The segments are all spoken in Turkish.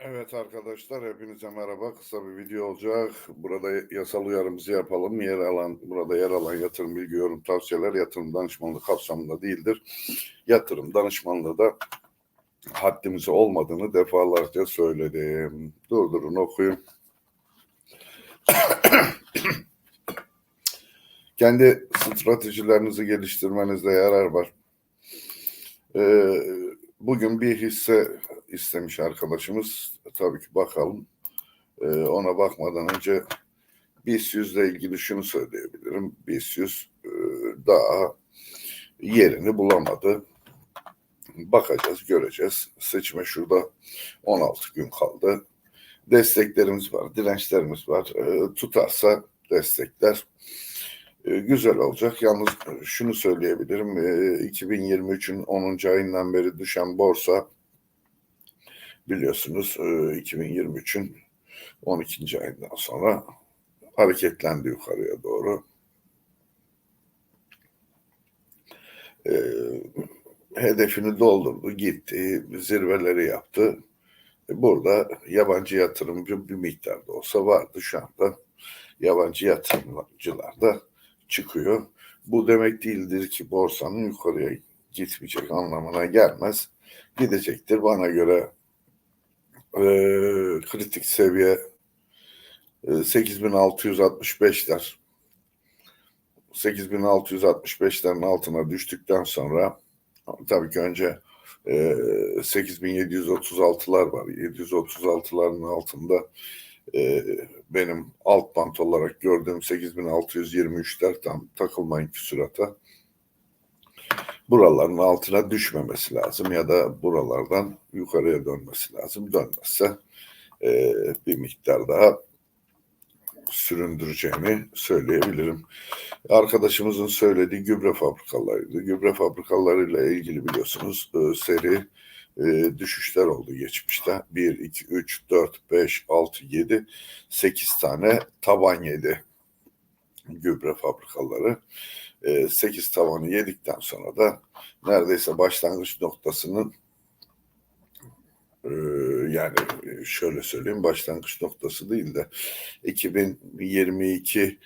Evet arkadaşlar hepinize merhaba. Kısa bir video olacak. Burada yasal uyarımızı yapalım. Yer alan burada yer alan yatırım bilgi yorum tavsiyeler yatırım danışmanlığı kapsamında değildir. Yatırım danışmanlığı da haddimize olmadığını defalarca söyledim. Durdurun okuyun. Kendi stratejilerinizi geliştirmenizde yarar var. Ee, bugün bir hisse istemiş arkadaşımız. Tabii ki bakalım. Ee, ona bakmadan önce BIST 100 ile ilgili şunu söyleyebilirim. BIST 100 e, daha yerini bulamadı. Bakacağız, göreceğiz. Seçime şurada 16 gün kaldı. Desteklerimiz var, dirençlerimiz var. Ee, tutarsa destekler e, güzel olacak. Yalnız şunu söyleyebilirim. E, 2023'ün 10. ayından beri düşen borsa biliyorsunuz e, 2023'ün 12. ayından sonra hareketlendi yukarıya doğru. E, hedefini doldurdu, gitti, zirveleri yaptı. E, burada yabancı yatırımcı bir miktarda olsa vardı şu anda. Yabancı yatırımcılar da çıkıyor. Bu demek değildir ki borsanın yukarıya gitmeyecek anlamına gelmez. Gidecektir. Bana göre e, kritik seviye e, 8665'ler 8665'lerin altına düştükten sonra tabii ki önce e, 8736'lar var. 736'ların altında e, benim alt bant olarak gördüğüm 8623'ler tam takılmayın küsurata. Buraların altına düşmemesi lazım ya da buralardan yukarıya dönmesi lazım. Dönmezse e, bir miktar daha süründüreceğini söyleyebilirim. Arkadaşımızın söylediği gübre fabrikalarıydı. Gübre fabrikalarıyla ilgili biliyorsunuz e, seri e, düşüşler oldu geçmişte. 1, 2, 3, 4, 5, 6, 7, 8 tane taban yedi gübre fabrikaları. E, 8 tavanı yedikten sonra da neredeyse başlangıç noktasının e, yani şöyle söyleyeyim başlangıç noktası değil de 2022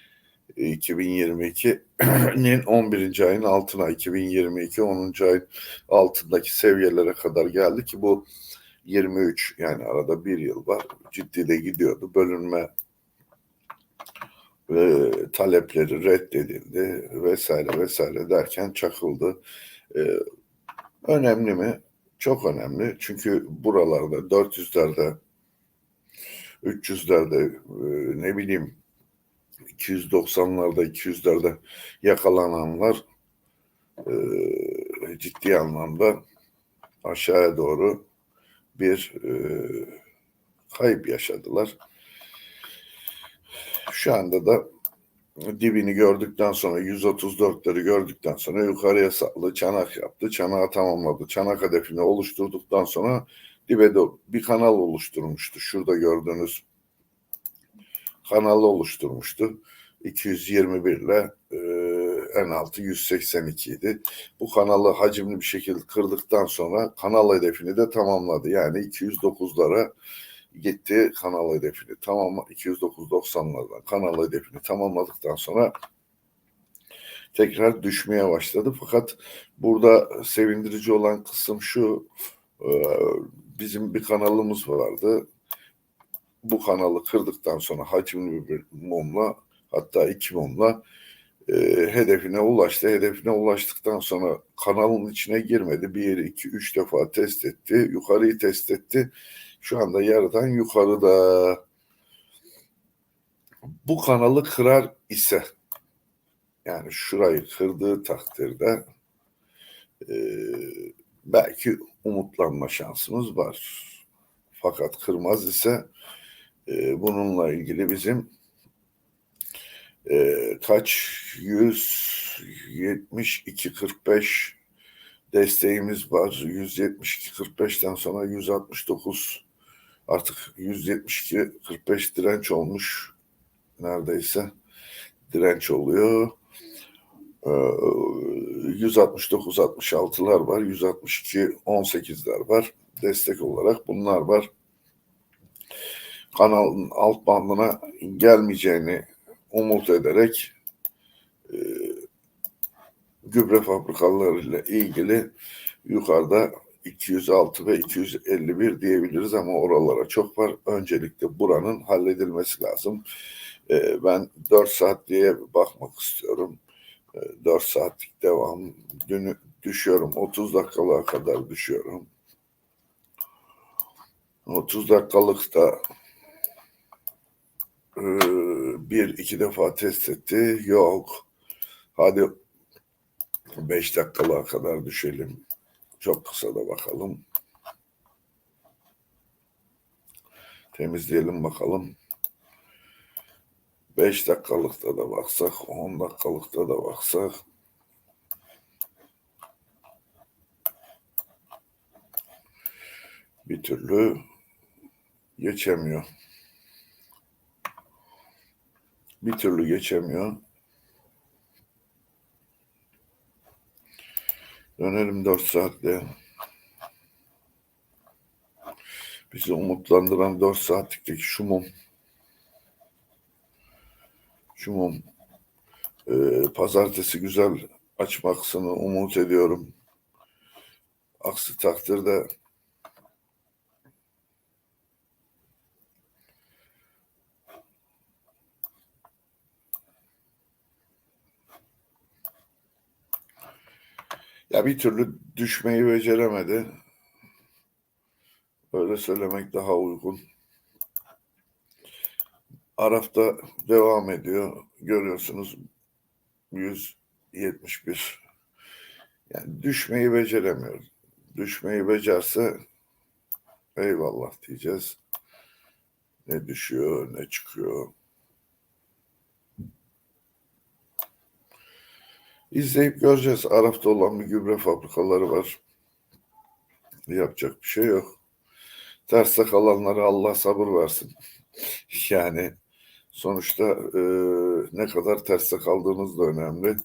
2022'nin 11. ayın altına 2022 10. ayın altındaki seviyelere kadar geldi ki bu 23 yani arada bir yıl var ciddi de gidiyordu bölünme e, talepleri reddedildi vesaire vesaire derken çakıldı. E, önemli mi? Çok önemli. Çünkü buralarda 400'lerde 300'lerde e, ne bileyim 290'larda 200'lerde yakalananlar e, ciddi anlamda aşağıya doğru bir e, kayıp yaşadılar. Şu anda da dibini gördükten sonra 134'leri gördükten sonra yukarıya sallı çanak yaptı. Çanağı tamamladı. Çanak hedefini oluşturduktan sonra dibe de bir kanal oluşturmuştu. Şurada gördüğünüz kanalı oluşturmuştu. 221 ile e, en altı 182 idi. Bu kanalı hacimli bir şekilde kırdıktan sonra kanal hedefini de tamamladı. Yani 209'lara gitti kanal hedefini tamam 209.90'lardan kanal hedefini tamamladıktan sonra tekrar düşmeye başladı. Fakat burada sevindirici olan kısım şu e, bizim bir kanalımız vardı. Bu kanalı kırdıktan sonra hacimli bir mumla hatta iki mumla e, hedefine ulaştı. Hedefine ulaştıktan sonra kanalın içine girmedi. Bir, iki, üç defa test etti. Yukarıyı test etti şu anda yarıdan yukarıda. Bu kanalı kırar ise yani şurayı kırdığı takdirde e, belki umutlanma şansımız var. Fakat kırmaz ise e, bununla ilgili bizim e, kaç 172 45 desteğimiz var. 172 45'ten sonra 169 artık 172 45 direnç olmuş neredeyse direnç oluyor. Ee, 169 66'lar var, 162 18'ler var. Destek olarak bunlar var. kanalın alt bandına gelmeyeceğini umut ederek e, gübre fabrikalarıyla ilgili yukarıda 206 ve 251 diyebiliriz ama oralara çok var. Öncelikle buranın halledilmesi lazım. E, ben 4 saat diye bakmak istiyorum. E, 4 saatlik devam. Dün düşüyorum. 30 dakikalığa kadar düşüyorum. 30 dakikalık da e, bir iki defa test etti. Yok. Hadi 5 dakikalığa kadar düşelim. Çok kısa da bakalım. Temizleyelim bakalım. 5 dakikalıkta da baksak, 10 dakikalıkta da baksak. Bir türlü geçemiyor. Bir türlü geçemiyor. Dönelim 4 saatte. Bizi umutlandıran 4 saatlikteki şu mum. Şu mum. Ee, pazartesi güzel açmaksını umut ediyorum. Aksi takdirde Ya bir türlü düşmeyi beceremedi. Öyle söylemek daha uygun. Araf'ta devam ediyor. Görüyorsunuz 171. Yani düşmeyi beceremiyor. Düşmeyi becerse eyvallah diyeceğiz. Ne düşüyor ne çıkıyor. İzleyip göreceğiz. Araf'ta olan bir gübre fabrikaları var. Yapacak bir şey yok. Terste kalanlara Allah sabır versin. Yani sonuçta e, ne kadar terste kaldığınız da önemli.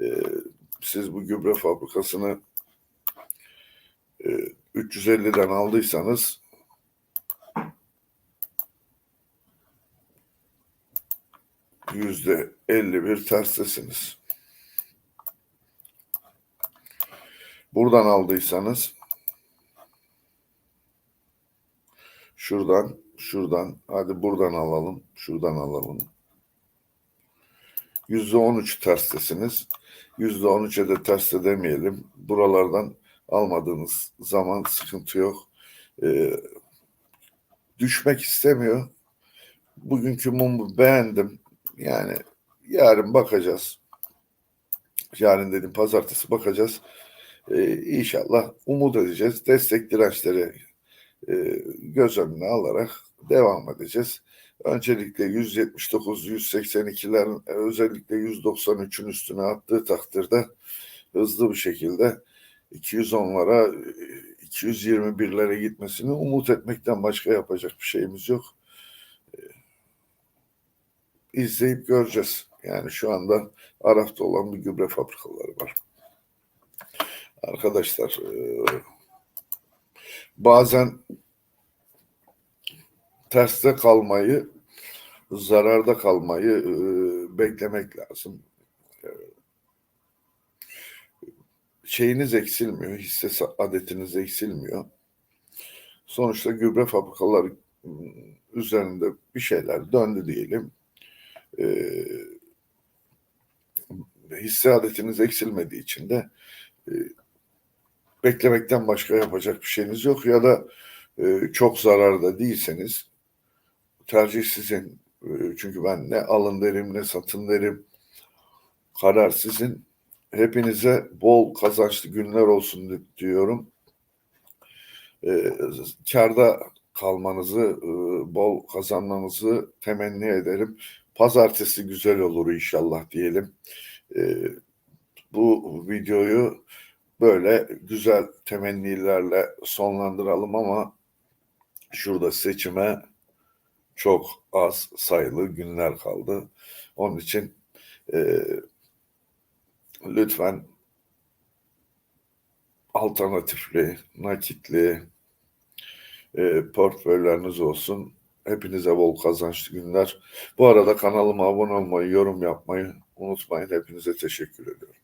E, siz bu gübre fabrikasını e, 350'den aldıysanız yüzde 51 terstesiniz. Buradan aldıysanız şuradan, şuradan, hadi buradan alalım, şuradan alalım. Yüzde on üç terstesiniz. Yüzde on üçe de terste demeyelim. Buralardan almadığınız zaman sıkıntı yok. Ee, düşmek istemiyor. Bugünkü mumu beğendim. Yani yarın bakacağız. Yarın dedim pazartesi bakacağız. Ee, inşallah umut edeceğiz. Destek dirençleri e, göz önüne alarak devam edeceğiz. Öncelikle 179-182'lerin özellikle 193'ün üstüne attığı takdirde hızlı bir şekilde 210'lara 221'lere gitmesini umut etmekten başka yapacak bir şeyimiz yok. İzleyip göreceğiz. Yani şu anda Araf'ta olan bir gübre fabrikaları var. Arkadaşlar e, bazen terste kalmayı, zararda kalmayı e, beklemek lazım. E, şeyiniz eksilmiyor, hisse adetiniz eksilmiyor. Sonuçta gübre fabrikaları üzerinde bir şeyler döndü diyelim. hisse adetiniz eksilmediği için de beklemekten başka yapacak bir şeyiniz yok ya da e, çok zararda değilseniz tercih sizin. E, çünkü ben ne alın derim ne satın derim. Karar sizin. Hepinize bol kazançlı günler olsun diyorum. E, karda kalmanızı, e, bol kazanmanızı temenni ederim. Pazartesi güzel olur inşallah diyelim. E, bu videoyu böyle güzel temennilerle sonlandıralım ama şurada seçime çok az sayılı günler kaldı. Onun için e, lütfen alternatifli, nakitli e, portföyleriniz olsun. Hepinize bol kazançlı günler. Bu arada kanalıma abone olmayı, yorum yapmayı unutmayın. Hepinize teşekkür ediyorum.